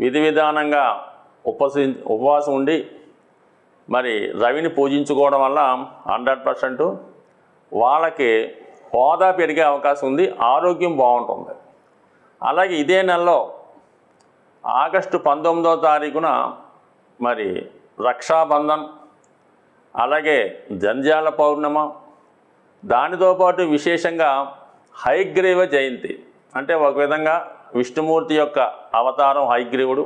విధి విధానంగా ఉపసి ఉపవాసం ఉండి మరి రవిని పూజించుకోవడం వల్ల హండ్రెడ్ పర్సెంట్ వాళ్ళకి హోదా పెరిగే అవకాశం ఉంది ఆరోగ్యం బాగుంటుంది. అలాగే ఇదే నెలలో ఆగస్టు పంతొమ్మిదవ తారీఖున మరి రక్షాబంధన్ అలాగే జంజాల పౌర్ణమ దానితో పాటు విశేషంగా హైగ్రీవ జయంతి అంటే ఒక విధంగా విష్ణుమూర్తి యొక్క అవతారం హైగ్రీవుడు.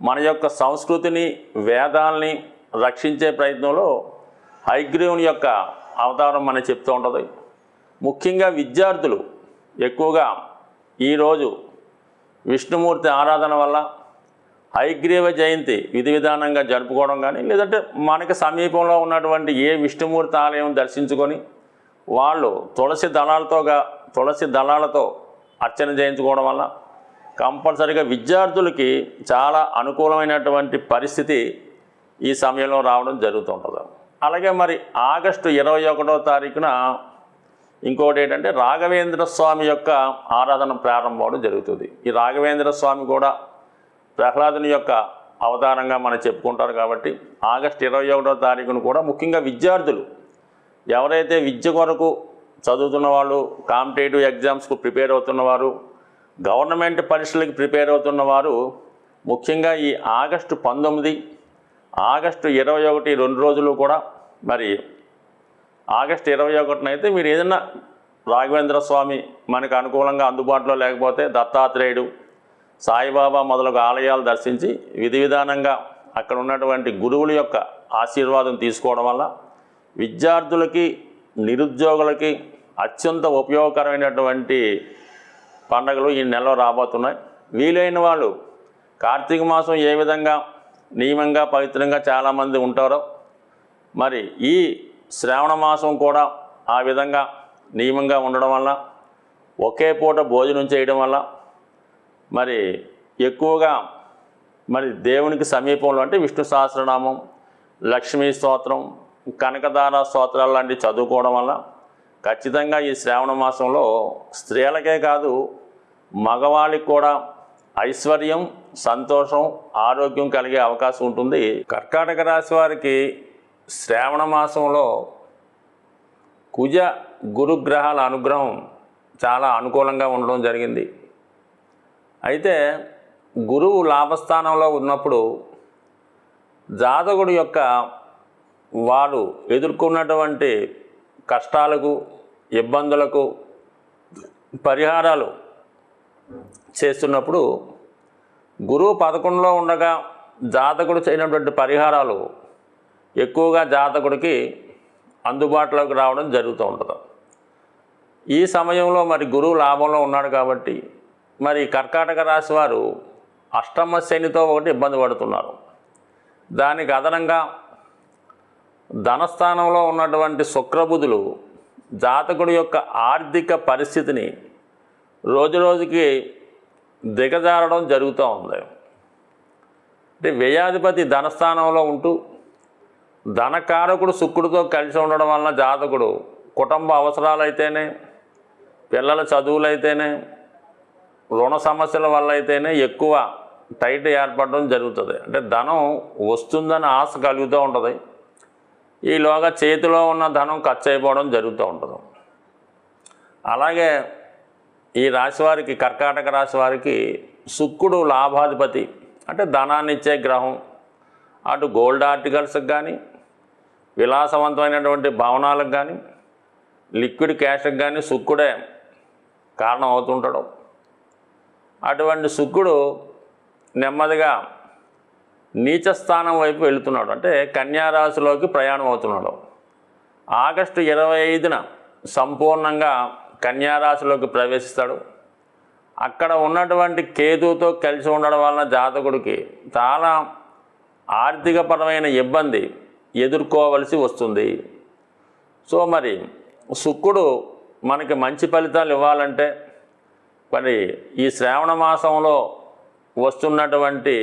మన యొక్క సంస్కృతిని వేదాల్ని రక్షించే ప్రయత్నంలో హైగ్రీవుని యొక్క అవతారం మనం చెప్తూ ఉంటుంది. ముఖ్యంగా విద్యార్థులు ఎక్కువగా ఈరోజు విష్ణుమూర్తి ఆరాధన వల్ల హైగ్రీవ జయంతి విధి విధానంగా జరుపుకోవడం కానీ లేదంటే మనకి సమీపంలో ఉన్నటువంటి ఏ విష్ణుమూర్తి ఆలయం దర్శించుకొని వాళ్ళు తులసి దళాలతోగా తులసి దళాలతో అర్చన చేయించుకోవడం వల్ల కంపల్సరిగా విద్యార్థులకి చాలా అనుకూలమైనటువంటి పరిస్థితి ఈ సమయంలో రావడం జరుగుతుంటుంది. అలాగే మరి ఆగస్టు ఇరవై ఒకటో తారీఖున ఇంకోటి ఏంటంటే రాఘవేంద్ర స్వామి యొక్క ఆరాధన ప్రారంభం అవడం జరుగుతుంది. ఈ రాఘవేంద్ర స్వామి కూడా ప్రహ్లాదుని యొక్క అవతారంగా మనం చెప్పుకుంటారు కాబట్టి ఆగస్టు ఇరవై ఒకటో తారీఖున కూడా ముఖ్యంగా విద్యార్థులు ఎవరైతే విద్య కొరకు చదువుతున్న వాళ్ళు కాంపిటేటివ్ ఎగ్జామ్స్కు ప్రిపేర్ అవుతున్నవారు గవర్నమెంట్ పరీక్షలకు ప్రిపేర్ అవుతున్న వారు ముఖ్యంగా ఈ ఆగస్టు పంతొమ్మిది ఆగస్టు ఇరవై ఒకటి రెండు రోజులు కూడా మరి ఆగస్టు ఇరవై ఒకటిన అయితే మీరు ఏదైనా రాఘవేంద్ర స్వామి మనకు అనుకూలంగా అందుబాటులో లేకపోతే దత్తాత్రేయుడు సాయిబాబా మొదలగు ఆలయాలు దర్శించి విధి విధానంగా అక్కడ ఉన్నటువంటి గురువుల యొక్క ఆశీర్వాదం తీసుకోవడం వల్ల విద్యార్థులకి నిరుద్యోగులకి అత్యంత ఉపయోగకరమైనటువంటి పండగలు ఈ నెలలో రాబోతున్నాయి. వీలైన వాళ్ళు కార్తీక మాసం ఏ విధంగా నియమంగా పవిత్రంగా చాలామంది ఉంటారో మరి ఈ శ్రావణ మాసం కూడా ఆ విధంగా నియమంగా ఉండడం వల్ల ఒకే పూట భోజనం చేయడం వల్ల మరి ఎక్కువగా మరి దేవునికి సమీపంలో అంటే విష్ణు సహస్రనామం లక్ష్మీ స్తోత్రం కనకదార స్తోత్రాలు లాంటివి చదువుకోవడం వల్ల ఖచ్చితంగా ఈ శ్రావణ మాసంలో స్త్రీలకే కాదు మగవాళ్ళకి కూడా ఐశ్వర్యం సంతోషం ఆరోగ్యం కలిగే అవకాశం ఉంటుంది. కర్కాటక రాశి వారికి శ్రావణ మాసంలో కుజ గురుగ్రహాల అనుగ్రహం చాలా అనుకూలంగా ఉండడం జరిగింది. అయితే గురువు లాభస్థానంలో ఉన్నప్పుడు జాతకుడు యొక్క వారు ఎదుర్కొన్నటువంటి కష్టాలకు ఇబ్బందులకు పరిహారాలు చేస్తున్నప్పుడు గురువు పదకొండులో ఉండగా జాతకుడు చేయనటువంటి పరిహారాలు ఎక్కువగా జాతకుడికి అందుబాటులోకి రావడం జరుగుతూ ఉంటుంది ఈ సమయంలో మరి గురువు లాభంలో ఉన్నాడు కాబట్టి మరి కర్కాటక రాశి వారు అష్టమ శనితో ఒకటి ఇబ్బంది పడుతున్నారు. దానికి అదనంగా ధనస్థానంలో ఉన్నటువంటి శుక్రబుధులు జాతకుడి యొక్క ఆర్థిక పరిస్థితిని రోజు రోజుకి దిగజారడం జరుగుతూ ఉంది. అంటే వ్యయాధిపతి ధనస్థానంలో ఉంటూ ధనకారకుడు శుక్రుడితో కలిసి ఉండడం వలన జాతకుడు కుటుంబ అవసరాలైతేనే పిల్లల చదువులైతేనే రుణ సమస్యల వల్ల అయితేనే ఎక్కువ టైట్ ఏర్పడడం జరుగుతుంది. అంటే ధనం వస్తుందని ఆశ కలుగుతూ ఉంటుంది. ఈలోగా చేతిలో ఉన్న ధనం ఖర్చు అయిపోవడం జరుగుతూ ఉంటుంది. అలాగే ఈ రాశి వారికి కర్కాటక రాశి వారికి శుక్రుడు లాభాధిపతి. అంటే ధనాన్ని ఇచ్చే గ్రహం. అటు గోల్డ్ ఆర్టికల్స్కి కానీ విలాసవంతమైనటువంటి భవనాలకు కానీ లిక్విడ్ క్యాష్కి కానీ శుక్రుడే కారణం అవుతుంటాడు. అటువంటి శుక్రుడు నెమ్మదిగా నీచస్థానం వైపు వెళుతున్నాడు. అంటే కన్యారాశిలోకి ప్రయాణం అవుతున్నాడు. ఆగస్టు ఇరవై ఐదున సంపూర్ణంగా కన్యారాశిలోకి ప్రవేశిస్తాడు. అక్కడ ఉన్నటువంటి కేతుతో కలిసి ఉండడం వలన జాతకుడికి చాలా ఆర్థికపరమైన ఇబ్బంది ఎదుర్కోవలసి వస్తుంది. సో మరి శుక్రుడు మనకి మంచి ఫలితాలు ఇవ్వాలంటే మరి ఈ శ్రావణ మాసంలో వస్తున్నటువంటి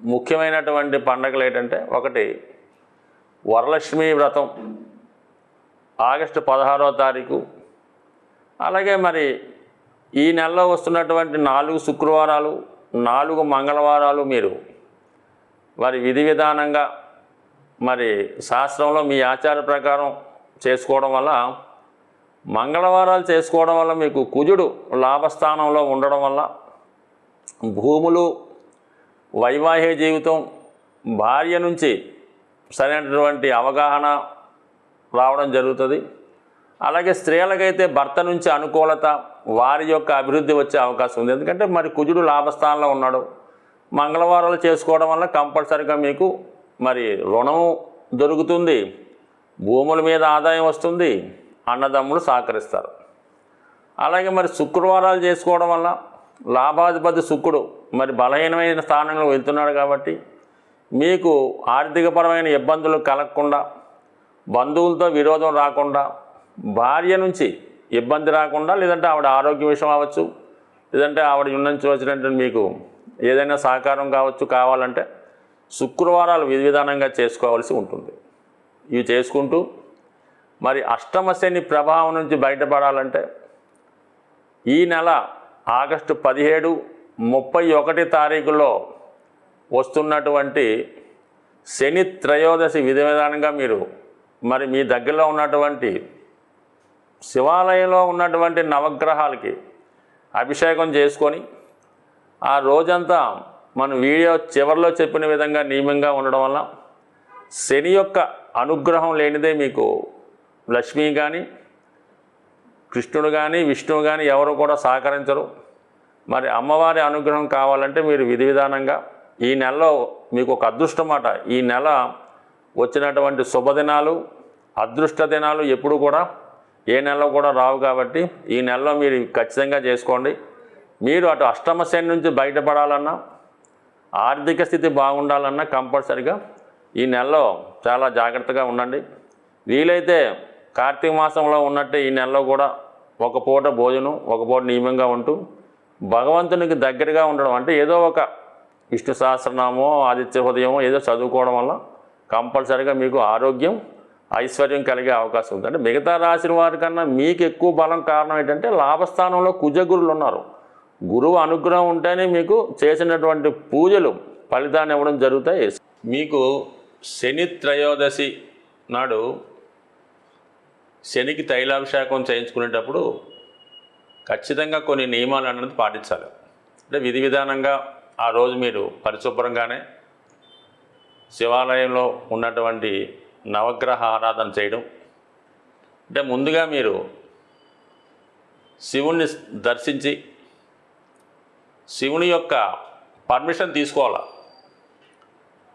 ముఖ్యమైనటువంటి పండగలు ఏంటంటే ఒకటి వరలక్ష్మి వ్రతం. ఆగస్టు పదహారో తారీఖు అలాగే మరి ఈ నెలలో వస్తున్నటువంటి నాలుగు శుక్రవారాలు నాలుగు మంగళవారాలు మీరు మరి విధి విధానంగా మరి శాస్త్రంలో మీ ఆచార ప్రకారం చేసుకోవడం వల్ల మంగళవారాలు చేసుకోవడం వల్ల మీకు కుజుడు లాభస్థానంలో ఉండడం వల్ల భూములు వైవాహిక జీవితం భార్య నుంచి సరైనటువంటి అవగాహన రావడం జరుగుతుంది. అలాగే స్త్రీలకైతే భర్త నుంచి అనుకూలత వారి యొక్క అభివృద్ధి వచ్చే అవకాశం ఉంది. ఎందుకంటే మరి కుజుడు లాభస్థానంలో ఉన్నాడు. మంగళవారాలు చేసుకోవడం వల్ల కంపల్సరిగా మీకు మరి రుణం దొరుకుతుంది. భూముల మీద ఆదాయం వస్తుంది. అన్నదమ్ములు సహకరిస్తారు. అలాగే మరి శుక్రవారాలు చేసుకోవడం వల్ల లాభాధిపతి శుక్రుడు మరి బలహీనమైన స్థానంలో వెళ్తున్నాడు కాబట్టి మీకు ఆర్థికపరమైన ఇబ్బందులు కలగకుండా బంధువులతో విరోధం రాకుండా భార్య నుంచి ఇబ్బంది రాకుండా లేదంటే ఆవిడ ఆరోగ్య విషయం అవ్వచ్చు లేదంటే ఆవిడ నుంచి వచ్చినట్టు మీకు ఏదైనా సహకారం కావచ్చు కావాలంటే శుక్రవారాలు విధి విధానంగా చేసుకోవాల్సి ఉంటుంది. ఇవి చేసుకుంటూ మరి అష్టమశని ప్రభావం నుంచి బయటపడాలంటే ఈ నెల ఆగస్టు పదిహేడు ముప్పై ఒకటి తారీఖులో వస్తున్నటువంటి శని త్రయోదశి విధి విధానంగా మీరు మరి మీ దగ్గరలో ఉన్నటువంటి శివాలయంలో ఉన్నటువంటి నవగ్రహాలకి అభిషేకం చేసుకొని ఆ రోజంతా మన వీడియో చివరిలో చెప్పిన విధంగా నియమంగా ఉండడం వల్ల శని యొక్క అనుగ్రహం లేనిదే మీకు లక్ష్మి కానీ కృష్ణుడు కానీ విష్ణువు కానీ ఎవరు కూడా సహకరించరు. మరి అమ్మవారి అనుగ్రహం కావాలంటే మీరు విధి విధానంగా ఈ నెలలో మీకు ఒక అదృష్టం మాట ఈ నెల వచ్చినటువంటి శుభదినాలు అదృష్ట దినాలు ఎప్పుడు కూడా ఏ నెలలో కూడా రావు కాబట్టి ఈ నెలలో మీరు ఖచ్చితంగా చేసుకోండి. మీరు అటు అష్టమ శని నుంచి బయటపడాలన్నా ఆర్థిక స్థితి బాగుండాలన్నా కంపల్సరిగా ఈ నెలలో చాలా జాగ్రత్తగా ఉండండి. వీలైతే కార్తీక మాసంలో ఉన్నట్టే ఈ నెలలో కూడా ఒక పూట భోజనం ఒక పూట నియమంగా ఉంటూ భగవంతునికి దగ్గరగా ఉండడం అంటే ఏదో ఒక విష్ణు సహస్రనామో ఆదిత్య హృదయమో ఏదో చదువుకోవడం వల్ల కంపల్సరిగా మీకు ఆరోగ్యం ఐశ్వర్యం కలిగే అవకాశం ఉంది. అంటే మిగతా రాసిన వారి కన్నా మీకు ఎక్కువ బలం కారణం ఏంటంటే లాభస్థానంలో కుజగురులు ఉన్నారు. గురువు అనుగ్రహం ఉంటేనే మీకు చేసినటువంటి పూజలు ఫలితాన్ని ఇవ్వడం జరుగుతాయి. మీకు శని త్రయోదశి నాడు శనికి తైలాభిషేకం చేయించుకునేటప్పుడు ఖచ్చితంగా కొన్ని నియమాలు అన్నది పాటించాలి. అంటే విధి విధానంగా ఆ రోజు మీరు పరిశుభ్రంగానే శివాలయంలో ఉన్నటువంటి నవగ్రహ ఆరాధన చేయడం. అంటే ముందుగా మీరు శివుణ్ణి దర్శించి శివుని యొక్క పర్మిషన్ తీసుకోవాలి.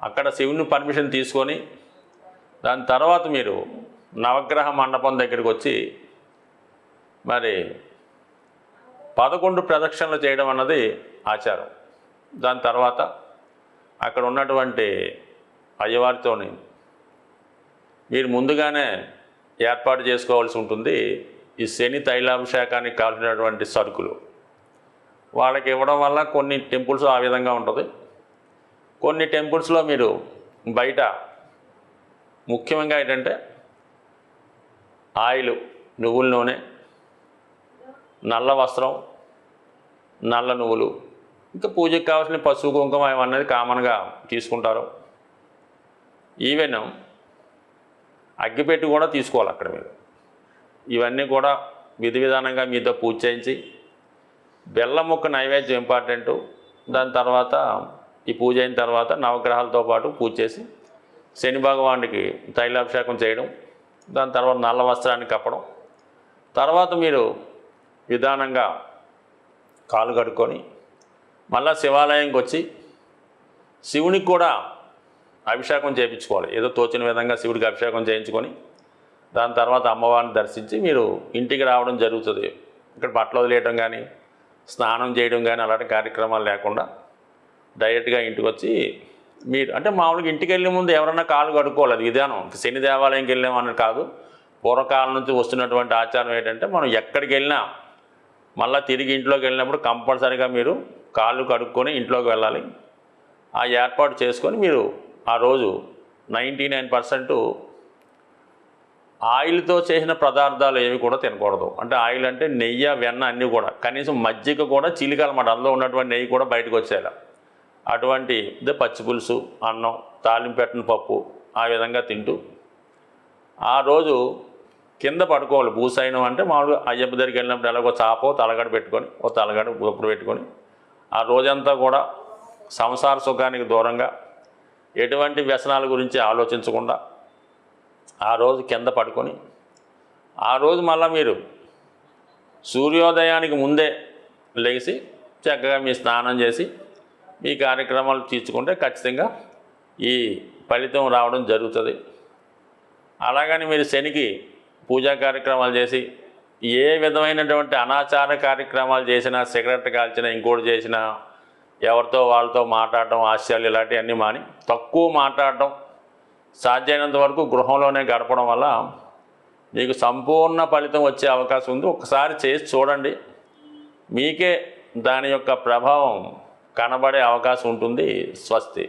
అక్కడ శివుని పర్మిషన్ తీసుకొని దాని తర్వాత మీరు నవగ్రహ మండపం దగ్గరికి వచ్చి మరి పదకొండు ప్రదక్షిణలు చేయడం అన్నది ఆచారం. దాని తర్వాత అక్కడ ఉన్నటువంటి అయ్యవారితోని మీరు ముందుగానే ఏర్పాటు చేసుకోవాల్సి ఉంటుంది ఈ శని తైలాభిషేకానికి కావాల్సినటువంటి సరుకులు. వాళ్ళకి ఇవ్వడం వల్ల కొన్ని టెంపుల్స్ ఆ విధంగా ఉంటుంది. కొన్ని టెంపుల్స్లో మీరు బయట ముఖ్యంగా ఏంటంటే ఆయిల్ నువ్వుల నూనె నల్ల వస్త్రం నల్ల నువ్వులు ఇంకా పూజకు కావాల్సిన పసుపు కుంకుమ అనేది కామన్గా తీసుకుంటారు. ఈవెన్ అగ్గిపెట్టి కూడా తీసుకోవాలి అక్కడ మీరు. ఇవన్నీ కూడా విధి విధానంగా మీతో పూజ చేయించి బెల్ల ముక్క నైవేద్యం ఇంపార్టెంటు. దాని తర్వాత ఈ పూజ అయిన తర్వాత నవగ్రహాలతో పాటు పూజ చేసి శని భగవానుడికి తైలాభిషేకం చేయడం దాని తర్వాత నల్ల వస్త్రాన్ని కప్పడం. తర్వాత మీరు విధానంగా కాలు కడుక్కొని మళ్ళా శివాలయంకి వచ్చి శివునికి కూడా అభిషేకం చేయించుకోవాలి. ఏదో తోచిన విధంగా శివుడికి అభిషేకం చేయించుకొని దాని తర్వాత అమ్మవారిని దర్శించి మీరు ఇంటికి రావడం జరుగుతుంది. ఇక్కడ బట్టలు వదిలేయడం కానీ స్నానం చేయడం కానీ అలాంటి కార్యక్రమాలు లేకుండా డైరెక్ట్గా ఇంటికి వచ్చి మీరు అంటే మామూలుగా ఇంటికి వెళ్ళే ముందు ఎవరన్నా కాలు కడుక్కోవాలి. అది విధానం. శని దేవాలయంకి వెళ్ళామని కాదు. పూర్వకాలం నుంచి వస్తున్నటువంటి ఆచారం ఏంటంటే మనం ఎక్కడికి వెళ్ళినా మళ్ళీ తిరిగి ఇంట్లోకి వెళ్ళినప్పుడు కంపల్సరీగా మీరు కాళ్ళు కడుక్కొని ఇంట్లోకి వెళ్ళాలి. ఆ ఏర్పాటు చేసుకొని మీరు ఆ రోజు నైంటీ నైన్ పర్సెంట్ ఆయిల్తో చేసిన పదార్థాలు ఏవి కూడా తినకూడదు. అంటే ఆయిల్ అంటే నెయ్యి వెన్న అన్నీ కూడా. కనీసం మజ్జిగ కూడా చిలికాలన్నమాట అందులో ఉన్నటువంటి నెయ్యి కూడా బయటకు వచ్చేలా. అటువంటి ఇదే పచ్చి పులుసు అన్నం తాలింపెట్టిన పప్పు ఆ విధంగా తింటూ ఆ రోజు కింద పడుకోవాలి. భూసైనం అంటే మామూలుగా అయ్యప్ప దగ్గరికి వెళ్ళినప్పుడు ఎలాగో చాపో తలగడ పెట్టుకొని ఓ తలగడ గొప్పుడు పెట్టుకొని ఆ రోజంతా కూడా సంసార సుఖానికి దూరంగా ఎటువంటి వ్యసనాల గురించి ఆలోచించకుండా ఆ రోజు కింద పడుకొని ఆ రోజు మళ్ళీ మీరు సూర్యోదయానికి ముందే లేచి చక్కగా మీ స్నానం చేసి మీ కార్యక్రమాలు తీర్చుకుంటే ఖచ్చితంగా ఈ ఫలితం రావడం జరుగుతుంది. అలాగని మీరు శనికి పూజా కార్యక్రమాలు చేసి ఏ విధమైనటువంటి అనాచార కార్యక్రమాలు చేసినా సిగరెట్ కాల్చినా ఇంకోటి చేసినా ఎవరితో వాళ్ళతో మాట్లాడటం ఆశయాలు ఇలాంటివన్నీ మాని తక్కువ మాట్లాడటం సాధ్యమైనంత వరకు గృహంలోనే గడపడం వల్ల మీకు సంపూర్ణ ఫలితం వచ్చే అవకాశం ఉంది. ఒకసారి చేసి చూడండి. మీకే దాని యొక్క ప్రభావం కనబడే అవకాశం ఉంటుంది. స్వస్తి.